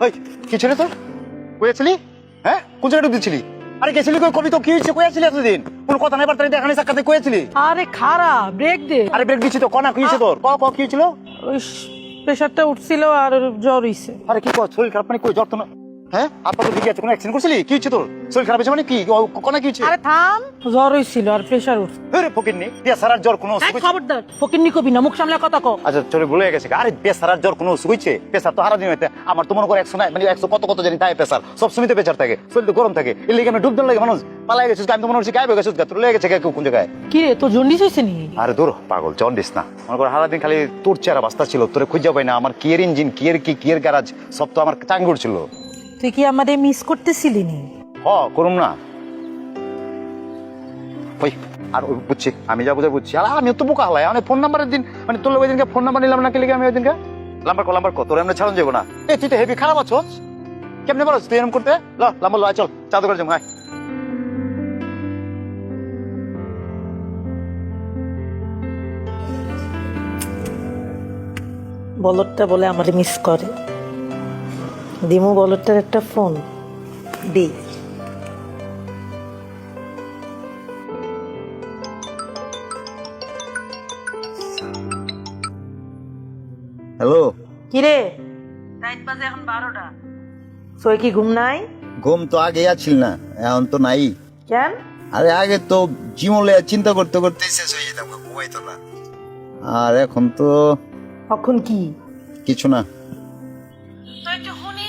ওই কি ছিল তোর? কইয়াছিলি হ্যাঁ? কোন জায়গাটা দিচ্ছিলি? আরে গেছিলি কই? কবি তো কি হয়েছে? কইয়াছিলি এতদিন? কোন কথা নাই বার্তা দেখানি সাক্ষাতে কইয়াছিলি আরে খারাপ ব্রেক দে। আরে ব্রেক দিচ্ছি তো কনা কি হয়েছে তোর? ক ক কি হয়েছিল? ওই প্রেশারটা উঠছিল আর জ্বর হইছে। আরে কি কর শরীর খারাপ মানে কই? জ্বর তো না হ্যাঁ? আপা তো ঠিকই আছে। কোনো অ্যাক্সিডেন্ট করছিলি? কি তোর? শরীর খারাপ হয়েছে মানে কি? ও, কি হয়েছে? আরে থাম। জ্বর হইছিল আর প্রেশার উঠছে। আরে ফকির নি জ্বর কোনো অসুখ খবরদার। ফকিন্নি কবি না মুখ সামলে কথা কও আচ্ছা চলে ভুলে গেছে আরে জ্বর কোনো অসুখ হয়েছে? পেশার তো হারা দিন হইতে। আমার তো মনে করে একশো নাই মানে একশো কত কত জানি তাই পেশার সব সময় পেশার থাকে শরীর তো গরম থাকে। এর লেগে আমি ডুব দেন লাগে মানুষ পালাই গেছিস আমি তো মনে হচ্ছে গায়ে গেছিস তোর লেগে গেছে কোন জায়গায়? কি রে তোর জন্ডিস হইছে নি? আরে দূর পাগল জন্ডিস না। মনে করো সারাদিন খালি তোর চেহারা বাস্তা ছিল তোরে খুঁজে পাই না। আমার কিয়ের ইঞ্জিন কিয়ের কি কিয়ের গ্যারাজ সব তো আমার চাঙ্গুর ছিল। তুই কি আমাদের মিস করতেছিলি নি? হ করুম না। ওই আর ওই বুঝছি আমি যা বুঝে বুঝছি। আর আমিও তো বোকা হলাই। মানে ফোন নাম্বারের দিন মানে তোর ওই দিনকে ফোন নাম্বার নিলাম না কে আমি ওই দিনকে নাম্বার কো নাম্বার কো তোর এমনি ছাড়ন যাব না। এ তুই তো হেভি খারাপ আছো কেমনে পারো তুই এরকম করতে? ল নাম্বার লো আয় চল চাদু করে যাব বলদটা বলে আমার মিস করে। দিমু বলদটার একটা ফোন। দি। হ্যালো। কিরে? রাইট বাজে এখন বারোটা। সই কি ঘুম নাই? ঘুম তো আগে আছিল না এখন তো নাই। কেন? আরে আগে তো জিমলে চিন্তা করতে করতে শেষ হয়ে যেতাম ঘুমাইতো না। আর এখন তো এখন কি? কিছু না। একটু শুনি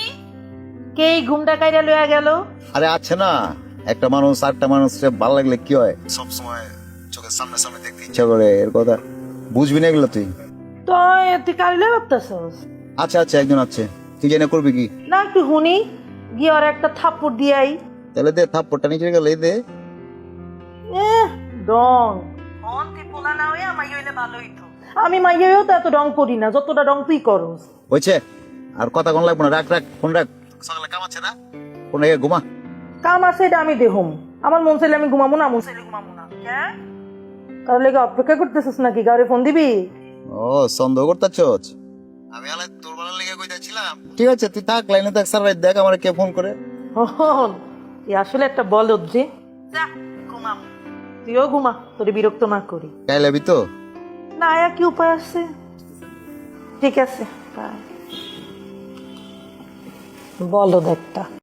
কে এই ঘুমটা কাইরা লইয়া গেল? আরে আছে না। একটা মানুষ মানুষকে ভালো লাগলে কি হয়? সব সময় চোখের সামনে সামনে দেখতে ইচ্ছা করে এর কথা। বুঝবি না এগুলো তুই? তো তুই কারিলে ভাবতেছস? আচ্ছা আচ্ছা একজন আছে। তুই জেনে করবি কি? না একটু শুনি গিয়ে ওর একটা থাপ্পড় দিয়াই। তাহলে দে থাপ্পড়টা নিচে গেলে দে। এহ, ডং। অন তুই পোলা না হয়ে আমার হইলে ভালো হইতো। আমি মাইয়াও তো এত ডং করি না যতটা ডং তুই করস। হয়েছে? আর কথা কোন লাগবে না? রাখ রাখ ফোন রাখ। সকালে কাম আছে না? ফোন রেখে ঘুমা। কাম আছে এটা আমি দেহুম আমার মন চাইলে আমি ঘুমাবো না মন চাইলে ঘুমাবো না। হ্যাঁ তার লেগে অপেক্ষা করতেছিস নাকি? গাড়ি ফোন দিবি? ও সন্দেহ করতেছস? আমি আলে তোর বেলার লেগে কইতাছিলাম। ঠিক আছে তুই থাক লাইনে থাক স্যার দেখ আমার কে ফোন করে। হন তুই আসলে একটা বলদ যে। যা ঘুমাম। তুইও ঘুমা তোর বিরক্ত না করি। কাইলে যাবি তো? না আয়া কি উপায় আছে। ঠিক আছে বাই বলদ একটা।